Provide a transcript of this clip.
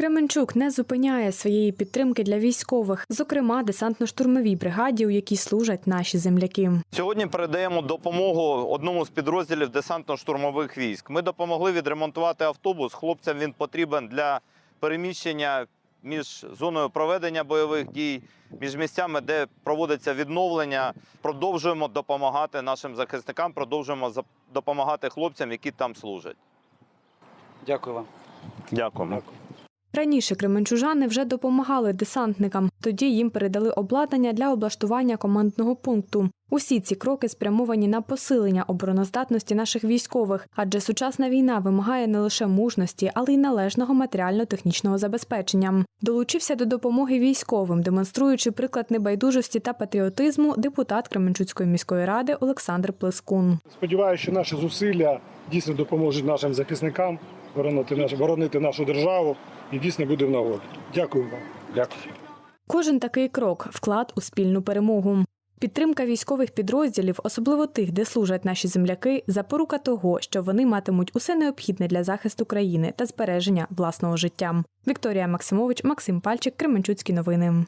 Кременчук не зупиняє своєї підтримки для військових, зокрема десантно-штурмовій бригаді, у якій служать наші земляки. Сьогодні передаємо допомогу одному з підрозділів десантно-штурмових військ. Ми допомогли відремонтувати автобус. Хлопцям він потрібен для переміщення між зоною проведення бойових дій, між місцями, де проводиться відновлення. Продовжуємо допомагати нашим захисникам, продовжуємо за- допомагати хлопцям, які там служать. Дякую вам. Дякуємо. Раніше кременчужани вже допомагали десантникам. Тоді їм передали обладнання для облаштування командного пункту. Усі ці кроки спрямовані на посилення обороноздатності наших військових, адже сучасна війна вимагає не лише мужності, але й належного матеріально-технічного забезпечення. Долучився до допомоги військовим, демонструючи приклад небайдужості та патріотизму, депутат Кременчуцької міської ради Олександр Плескун. Сподіваюся, що наші зусилля дійсно допоможуть нашим захисникам боронити, наш, боронити нашу державу і дійсно буде в нагоді. Дякую вам. Дякую. Кожен такий крок вклад у спільну перемогу. Підтримка військових підрозділів, особливо тих, де служать наші земляки, запорука того, що вони матимуть усе необхідне для захисту країни та збереження власного життя. Вікторія Максимович, Максим Пальчик, Кременчуцькі новини.